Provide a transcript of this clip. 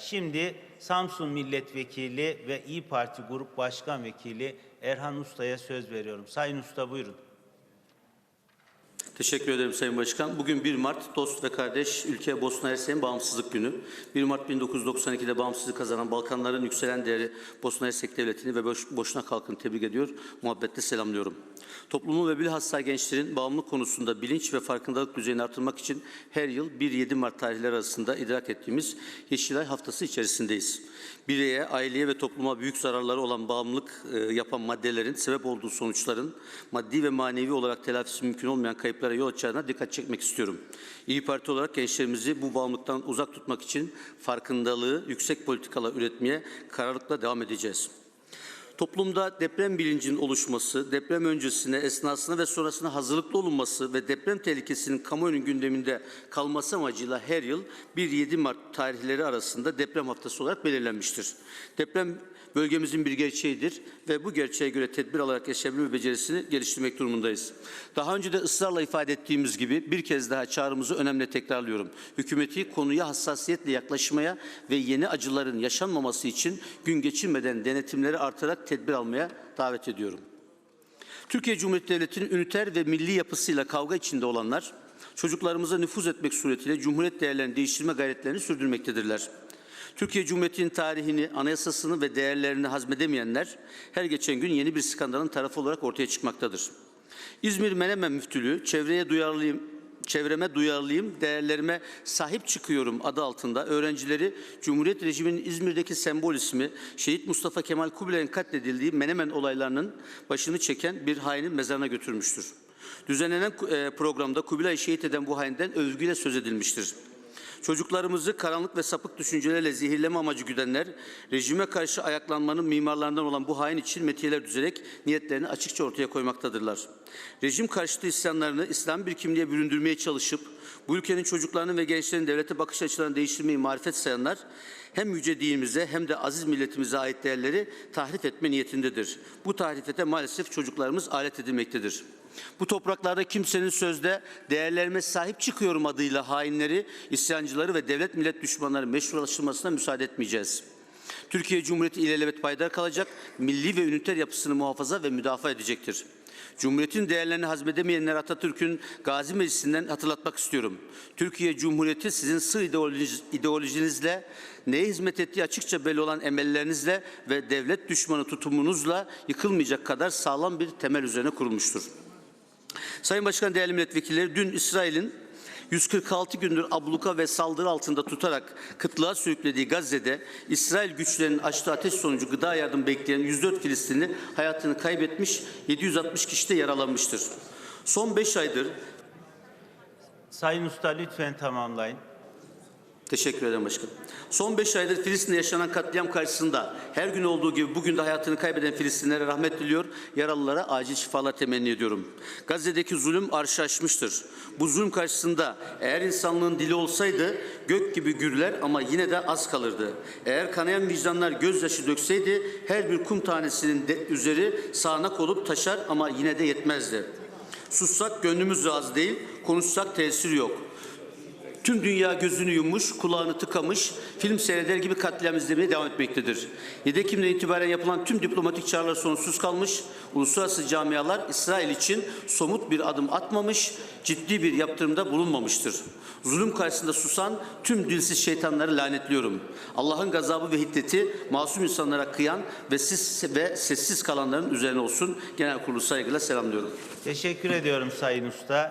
Şimdi Samsun Milletvekili ve İyi Parti Grup Başkan Vekili Erhan Usta'ya söz veriyorum. Sayın Usta buyurun. Teşekkür ederim Sayın Başkan. Bugün 1 Mart dost ve kardeş ülke Bosna Hersek'in bağımsızlık günü. 1 Mart 1992'de bağımsızlık kazanan Balkanların yükselen değeri Bosna Hersek Devleti'ni ve Boş, Boşnak halkını tebrik ediyor, muhabbetle selamlıyorum. Toplumun ve bilhassa gençlerin bağımlılık konusunda bilinç ve farkındalık düzeyini artırmak için her yıl 1-7 Mart tarihleri arasında idrak ettiğimiz Yeşilay Haftası içerisindeyiz. Bireye, aileye ve topluma büyük zararları olan bağımlılık e, yapan maddelerin sebep olduğu sonuçların maddi ve manevi olarak telafisi mümkün olmayan kayıplara yol açacağına dikkat çekmek istiyorum. İyi Parti olarak gençlerimizi bu bağımlılıktan uzak tutmak için farkındalığı yüksek politikalar üretmeye kararlılıkla devam edeceğiz. Toplumda deprem bilincinin oluşması, deprem öncesine, esnasına ve sonrasına hazırlıklı olunması ve deprem tehlikesinin kamuoyunun gündeminde kalması amacıyla her yıl 1-7 Mart tarihleri arasında deprem haftası olarak belirlenmiştir. Deprem bölgemizin bir gerçeğidir ve bu gerçeğe göre tedbir alarak yaşayabilme becerisini geliştirmek durumundayız. Daha önce de ısrarla ifade ettiğimiz gibi bir kez daha çağrımızı önemli tekrarlıyorum. Hükümeti konuya hassasiyetle yaklaşmaya ve yeni acıların yaşanmaması için gün geçirmeden denetimleri artırarak tedbir almaya davet ediyorum. Türkiye Cumhuriyeti Devleti'nin üniter ve milli yapısıyla kavga içinde olanlar, çocuklarımıza nüfuz etmek suretiyle Cumhuriyet değerlerini değiştirme gayretlerini sürdürmektedirler. Türkiye Cumhuriyeti'nin tarihini, anayasasını ve değerlerini hazmedemeyenler her geçen gün yeni bir skandalın tarafı olarak ortaya çıkmaktadır. İzmir Menemen Müftülüğü çevreye duyarlıyım, çevreme duyarlıyım, değerlerime sahip çıkıyorum adı altında öğrencileri Cumhuriyet rejiminin İzmir'deki sembol ismi Şehit Mustafa Kemal Kubilay'ın katledildiği Menemen olaylarının başını çeken bir hainin mezarına götürmüştür. Düzenlenen e, programda Kubilay'ı şehit eden bu hainden övgüyle söz edilmiştir. Çocuklarımızı karanlık ve sapık düşüncelerle zehirleme amacı güdenler, rejime karşı ayaklanmanın mimarlarından olan bu hain için metiyeler düzerek niyetlerini açıkça ortaya koymaktadırlar. Rejim karşıtı isyanlarını İslam bir kimliğe büründürmeye çalışıp, bu ülkenin çocuklarının ve gençlerin devlete bakış açılarını değiştirmeyi marifet sayanlar, hem yüce dinimize hem de aziz milletimize ait değerleri tahrif etme niyetindedir. Bu tahrifete maalesef çocuklarımız alet edilmektedir. Bu topraklarda kimsenin sözde değerlerime sahip çıkıyorum adıyla hainleri, isyancıları ve devlet millet düşmanları meşrulaştırmasına müsaade etmeyeceğiz. Türkiye Cumhuriyeti ilelebet payidar kalacak, milli ve üniter yapısını muhafaza ve müdafaa edecektir. Cumhuriyetin değerlerini hazmedemeyenler Atatürk'ün Gazi Meclisi'nden hatırlatmak istiyorum. Türkiye Cumhuriyeti sizin sığ ideoloji- ideolojinizle, neye hizmet ettiği açıkça belli olan emellerinizle ve devlet düşmanı tutumunuzla yıkılmayacak kadar sağlam bir temel üzerine kurulmuştur. Sayın Başkan, değerli milletvekilleri, dün İsrail'in 146 gündür abluka ve saldırı altında tutarak kıtlığa sürüklediği Gazze'de İsrail güçlerinin açtığı ateş sonucu gıda yardım bekleyen 104 Filistinli hayatını kaybetmiş, 760 kişi de yaralanmıştır. Son 5 aydır Sayın Usta lütfen tamamlayın. Teşekkür ederim başkanım. Son 5 aydır Filistin'de yaşanan katliam karşısında her gün olduğu gibi bugün de hayatını kaybeden Filistinlere rahmet diliyor, yaralılara acil şifalar temenni ediyorum. Gazze'deki zulüm arşı aşmıştır. Bu zulüm karşısında eğer insanlığın dili olsaydı gök gibi gürler ama yine de az kalırdı. Eğer kanayan vicdanlar gözyaşı dökseydi her bir kum tanesinin de üzeri sağanak olup taşar ama yine de yetmezdi. Sussak gönlümüz razı değil, konuşsak tesir yok. Tüm dünya gözünü yummuş, kulağını tıkamış, film seyreder gibi katliam izlemeye devam etmektedir. 7 Ekim'den itibaren yapılan tüm diplomatik çağrılar sonuçsuz kalmış, uluslararası camialar İsrail için somut bir adım atmamış, ciddi bir yaptırımda bulunmamıştır. Zulüm karşısında susan tüm dilsiz şeytanları lanetliyorum. Allah'ın gazabı ve hiddeti masum insanlara kıyan ve, siz, ve sessiz kalanların üzerine olsun. Genel kurulu saygıyla selamlıyorum. Teşekkür ediyorum Sayın Usta.